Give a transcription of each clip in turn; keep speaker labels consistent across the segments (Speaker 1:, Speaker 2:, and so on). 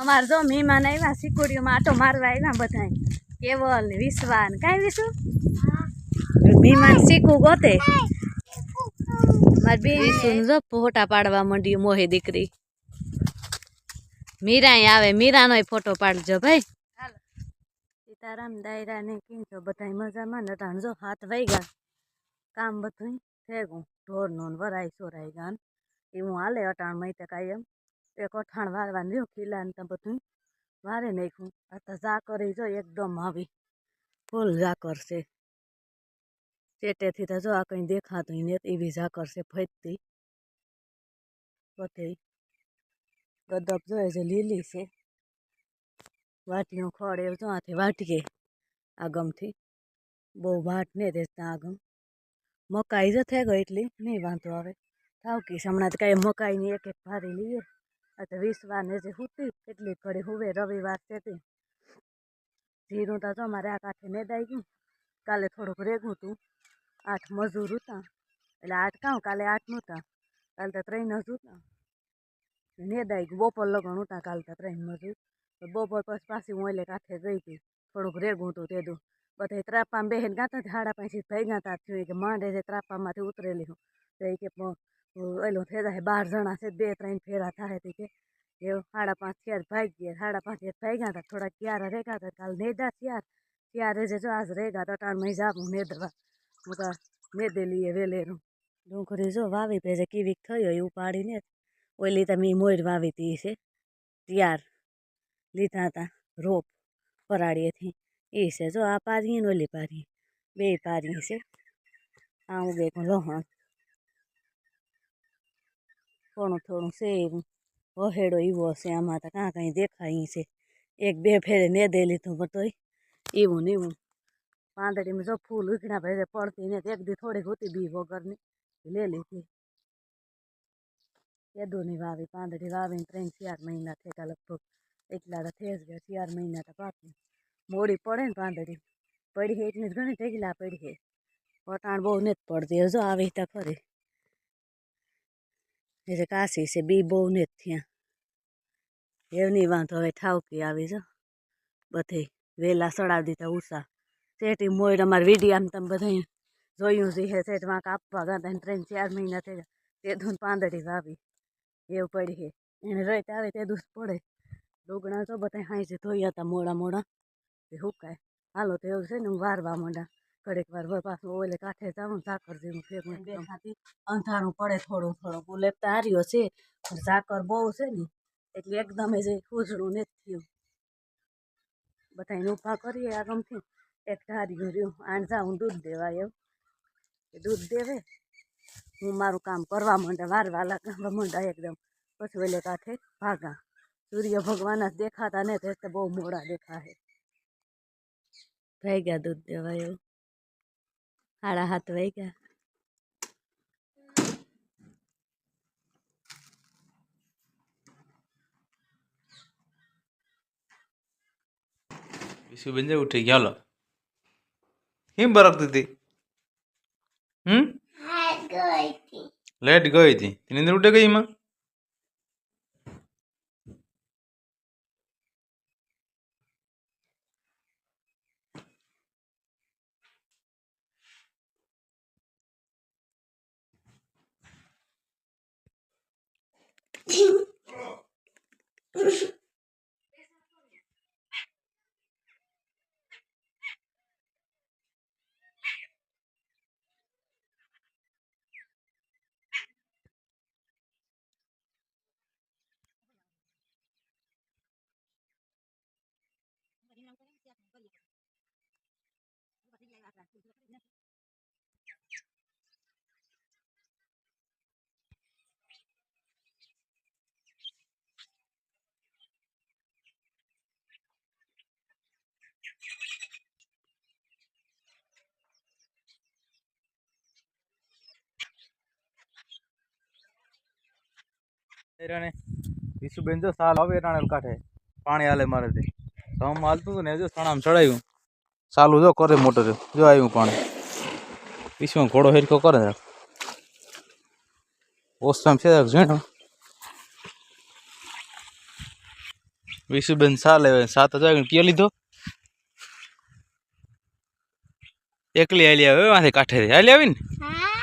Speaker 1: અમારે જો મહેમાન આવ્યા, સિકોડીઓમાં આટો મારવા આવ્યા બધા કેવલ ને વિશ્વા ને કાંઈ વિશુ? મહેમાન શીખું ગોતે. મારી બે વિશુને જો ફોટા પાડવા માંડી મોહે દીકરી. મીરાય આવે, મીરાનોય ફોટો પાડજો ભાઈ. સીતારામ દાયરા ને કેમ છો બધા મજામાં ને જો હાથ વાગ્યા કામ બધું થેગું ઢોરનું ને વરાય સોરાય ગાન. એવું હાલે અટાણ કાંઈ એમ એક અઠાણ વારવાનું રહ્યું ખીલા ને તો બધું વારે નાખ્યું. આ તો ઝાકર જો એકદમ આવી. ફૂલ ઝાકર છે. ચેટેથી તો જો આ કંઈ દેખાતું ને એવી ઝાકર છે ફૈતી બધે ગદબ જોઈએ છે, લીલી છે. વાટીઓ ખોળ એવું જો આથી વાટીએ આગમથી. બહુ વાટ ને દેતા આગમ. મકાઈ જો થઈ ગઈ એટલી નહીં વાંધો આવે. થાવકીશ હમણાં તો કાંઈ મકાઈની એક એક ભારી લઈએ. આ તો વીસવાને જે હુતી એટલી ઘડી હુવે રવિવાર છે તે જીરું તો જો મારે આ કાંઠે નેદાઈ ગયું. કાલે થોડુંક રેગું હતું આઠ મજૂર હતા. એટલે આઠ કાં? કાલે આઠ નહોતા કાલે તો ત્રણ જ હતા. નેદાઈ ગયું. બપોર લગણ હતા, કાલે તો ત્રણ મજૂર. બપોર પછી પાછી હું એટલે કાંઠે ગઈ હતી. થોડુંક રેગું હતું તેદું બધા ત્રાપામાં બેહીને ગાતા હાડા પાછી ભાઈ ગાતા થયું કે માંડે છે ત્રાપામાંથી ઉતરેલી હું. તો કે ઓલું થઈ જાય બાર જણા છે, બે ત્રણ ફેરા થાય તે કે એવું સાડા પાંચ થયા ભાઈ ગયા, સાડા પાંચ ભાઈ ગયા હતા થોડા ક્યારે રેગા હતા, કાલ નેદા થયા, ત્યારે જે જો આજ રેગા તો ત્રણ મહી જાવું નેદવા હું તો નેદેલી એ વેલેરું. ડુંગળી જો વાવી ભેજે કીવીક થયો એ ઉપાડીને ઓલી તમે મોર વાવી તી છે, ત્યાર લીધા હતા રોપ પરાળીએથી એ છે, જો આ પારી ને ઓલી પારી બે પારી છે. આ હું બે લહણ. થોડું થોડું છે વહેડો એવો છે આમાં તો કાં કાંઈ દેખાય છે. એક બે ફેરે ને દે લીધું પણ તોય. એવું ને એવું પાંદડીમાં જો ફૂલ ઉઘડા ભાઈ પડતી ને એક દી થોડીક હતી બી વગરની. લે લીધી. કેદુની વાવી, પાંદડી વાવીને ત્રણ ચાર મહિના થયા લગભગ. એટલા તો જ ગયા, ચાર મહિના તો પાકી મોડી પડે ને પાંદડી. પડી છે એટલી જ ઘણી ઢેગલા પડી છે વટાણ બહુ નથી પડતી. હજુ આવી તો ખરી. એ જે કાશી છે, બી બહુ ને જ થયા. એવની વાંધો હવે ઠાવકી આવી જો બધે વેલા સડાવી દીધા ઉષા. શેઠી મોર અમારે વિડીયામ તમે બધા જોયું છે હે શેઠ વાંક આપવા ગયા હતા ત્રણ ચાર મહિના થઈ તે દૂધ પાંદડી વાવી, એવું પડી છે. એને રહીત આવે તે દૂધ પડે. ડોગણા તો બધા છે ધોયા હતા મોડા મોડા. તે હુકાય. હાલો તો એવું છે ને હું વારવા માંડા ઘડીક વાર પાછું ઓલે કાંઠે જાઉં ઝાકર જેવું ફેંકું દેખાતી અંધારું પડે થોડું થોડું. બુલેટ તો હાર્યો છે પણ ઝાકર બહુ છે ને એટલે એકદમ જે ખુજડું નથી થયું. બધાને ઊભા કરીએ આ ગમથી. એક ધાર્યું રહ્યું આણ જાઉં દૂધ દેવા એવું દૂધ દેવે? હું મારું કામ કરવા માંડે વારવા લાગવા માંડા એકદમ. પછી ઓલે કાંઠે ભાગા. સૂર્ય ભગવાન જ દેખાતા ને તે બહુ મોડા દેખાય થઈ ગયા દૂધ દેવા એવું સાડા હાથ વહી ગયા
Speaker 2: વિશુબેન જે ઉઠી ગયા લો કેમ બરકતી હતી હમ લેટ ગઈ હતી તેની અંદર ઉઠે ગઈ એમાં Gracias. એરાને વિશુબેન જો સાલ આવે એરાણે કાઢે પાણી હાલે મારે તે. હમ હાલતું હતું ને જો સણામ ચડાયું. સાલું જો કરે મોટર, જો આવ્યું પાણી. વિશ્વમાં ઘોડો હેરખો કરે ઓસામ છે જોઈને વિશુબેન સાલે સાત હજાર કયો લીધો. એકલી હાલી આવે માથે કાંઠે હાલી આવી ને
Speaker 3: હા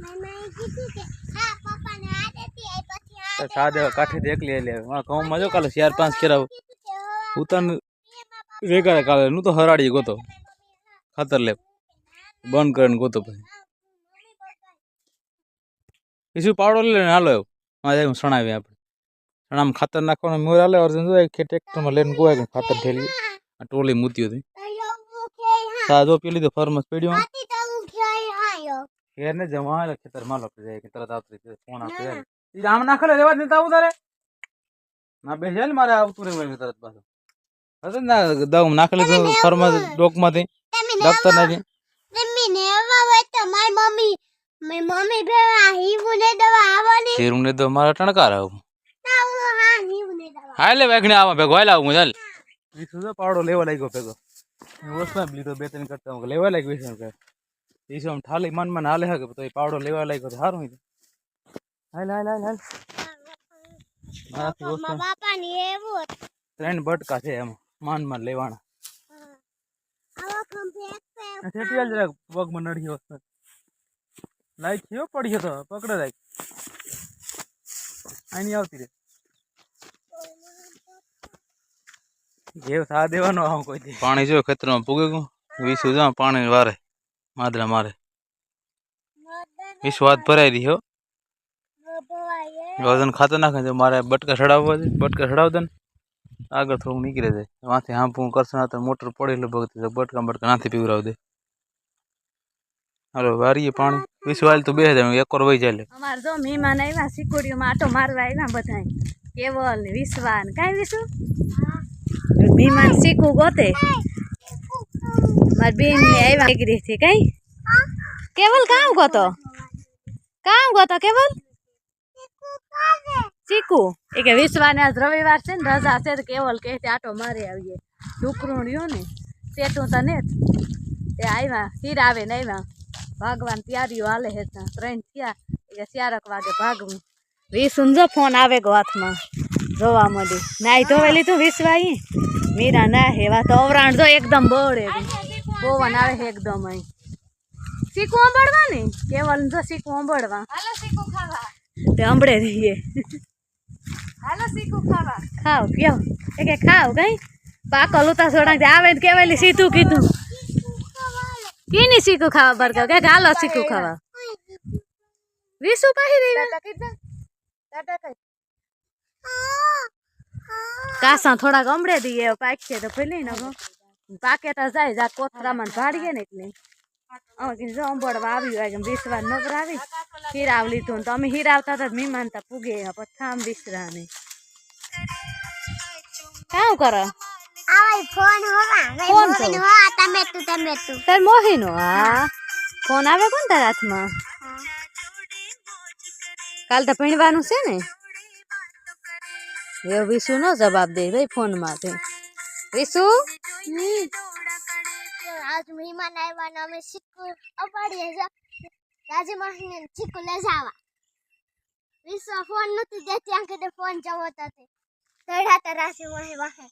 Speaker 3: મમ્મી કીધું કે હા પપ્પાને આ દેતી આઈ
Speaker 2: કાઠી એકલી આવે ઘઉંમાં જો કાલે ચાર પાંચ
Speaker 3: હવે
Speaker 2: ઉતાર રેગાડે કાલે. નું તો હરાડી ગોતો. ખાતર લે. બંધ કરીને ગોતો પછી. વિશુ પાવડો લે ને હાલો એવું. મારે હું સણાવી આપણે. શણામ ખાતર નાખવાનું મોર હાલે. અર્જુન ટ્રેક્ટરમાં લઈને ગોવાય ખાતર ઠેલી. આ ટોલી મૂતી હતી. સાદો પેલી તો ફરમસ પડ્યો. ઘેર ને જમા ખેતરમાં લોકો જાય કે તરત આવતી ફોન આપી. જાય ઈ આમ નાખલે રેવા જ નતા તારે ના બેસે ને મારે આવતું રહેવું તરત પાછું. હશે ને દઉં નાખેલી તો ફરમસ ડોકમાંથી.
Speaker 3: તમે
Speaker 2: દફતર નાખી.
Speaker 3: મમ્મી ને એવા હોય તો મારી મમ્મી મારી મમ્મી ભેવા હીવું ને દવા આવવાની.
Speaker 2: શેરું ને તો મારા ટણકાર આવું.
Speaker 3: હું હા
Speaker 2: હાલે વેગણે આવા ભેગો હાલ આવું ચાલ વીસ તો પાવડો લેવા લાગ્યો ભેગો. ઓછમાં લીધો બે ત્રણ કરતા લેવા લાગ્યો વીસ આમ ઠાલી મન મન હાલે હકે તો એ પાવડો લેવા લાગ્યો સારું હાલ હાલ હાલ હાલ મારાથી ઓછું
Speaker 3: મારા બાપા ને એવું હતું.
Speaker 2: ત્રણ બટકા છે એમાં માન માન લેવાના
Speaker 3: આવા ખંભે એક પે
Speaker 2: આ છેટી હાલ જરાક પગમાં નડી વસ્તુ લાઈક થયો પડી તો પકડે લાઈક આની આવતી રે ઘેવ થા દેવાનો આમ કોઈ દી પાણી જો ખેતરમાં પૂગે ગયું વીસું જો પાણી વારે માદરા મારે વીસ વાત ભરાઈ રહી હો વજન ખાતર નાખે તો મારે બટકા ચડાવવા છે. બટકા ચડાવતા ને આગળ થોડું નીકળે છે. વાંથી હાંપું કરશે ના તો મોટર પડી તો બટકા બટકા નાથી પીવરાવ દે. હાલો, વારીએ પાણી. વીસ વાલ તો બે જાય એક વહી જાય.
Speaker 1: અમારે જો મહેમાન આવ્યા સિકોડીઓમાં આટો મારવા આવ્યા બધા કેવલ ને વિશ્વા ને કાંઈ વિશુ મહેમાન શીખું ગોતે. મારી બેન આવ્યા ડિગ્રીથી કઈ? કેવલ, કામ ગોતો? કામ ગોતો, કેવલ? ચીકુ, એ કે વિશ્વાને આજ રવિવાર છે ને, રજા છે કેવલ કે આટો મારી આવીએ. ડુકરું રહ્યું ને સેટું તને તે આવ્યા હીર આવે ને આવ્યા ભાગવાન તૈયારીઓ હાલે હે ત્રણ થયા, એ ચારક વાગે ભાગવું. વીસુન જો ફોન આવે ગો હાથમાં. જોવા મળી નાઈ ધોવે લીધું વિશ્વાઈ મીરા ના હેવા તો અવરાણ જો એકદમ બોળે પવન આવે છે એકદમ અહીં. શીખવું અંબળવા ને? કેવલ જો શીખવું અંબળવા
Speaker 3: ખાવા.
Speaker 1: તે અંબળે રહીએ.
Speaker 3: હાલો સીખું ખાવા.
Speaker 1: ખાવ પીઓ. એ કે ખાવ કઈ? પાકો લૂતા સોડા આવે ને કેવાય સીધું કીધું. કીની સીખું ખાવા બરગર કે હાલો સીખું ખાવા. વીસું પાહી રહી કાસા થોડાક અમડે દઈએ પાકીએ તો ભલે ને પાકે તો જાય જા કોથરામાં ભાડીએ ને એટલે. અમે જો અંબોડવા આવ્યું હોય કે વિસવા નગર આવી હીરાવ લીધું તો અમે હીરાવતા હતા મહેમાન તા પૂગે પછી આમ વિસરા ને કામ કરો?
Speaker 3: ફોન
Speaker 1: ફોન
Speaker 3: ફોન
Speaker 1: તો.
Speaker 3: હોવા તમે તું તમે તું.
Speaker 1: તાર મોહીનો હા ફોન આવે કોણ તારા હાથમાં? કાલ તો ભણવાનું છે ને? એ વિશુ નો જવાબ દે ભાઈ ફોન માટે વિશુ?
Speaker 3: આજ મહેમાન આવ્યા ને અમે સિક્કુ અપાડીએ છે રાજી માસીને સિક્કુ લઈ જાવા. વિશ્વ ફોન નથી દેતી આંખે તે ફોન જવો તો તે. તડા તો રાશી માહી વાહે.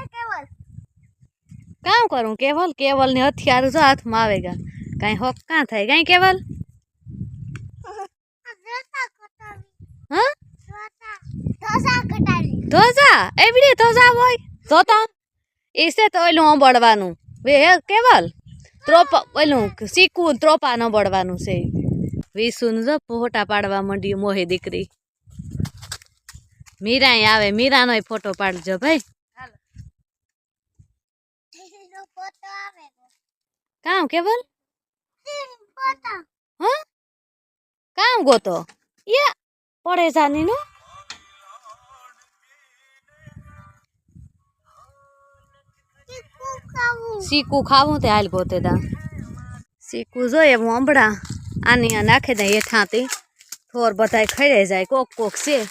Speaker 3: એ કેવલ?
Speaker 1: કામ કરું કેવલ કેવલ ને હથિયાર જો હાથમાં આવે ગા. કાંઈ હોક કાં થાય? કાંઈ કેવલ? હા? ધોઝા એવડી ધોજા હોય? જોતા એ છે તો ઓલું અંબળવાનું. હે, કેવલ? ત્રોપા, પેલું શીખવું ત્રોપા ન બળવાનું છે. વિસુન જો ફોટા પાડવા માંડી મોહી દીકરી. મીરાય આવે મીરાનો ફોટો પાડજો ભાઈ. કામ કેવલ? હ? કામ ગોતો. યા, પડે જાની નું
Speaker 3: સિક્કુ ખાવું
Speaker 1: તે હાલ ગોતે તા. શીકું જોઈએ હું હમણાં. આની આ નાખી એ હેઠાંથી થોર બધાય ખાઈ જાય, કોક કોક છે.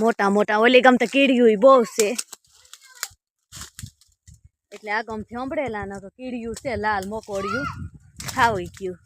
Speaker 1: મોટા મોટા ઓલી ગમ તો કીડિયું બહુ છે. એટલે આ ગમથી હંભળેલા ન તો કીડિયું છે, લાલ મોકોડિયું. ખાવી ગયું.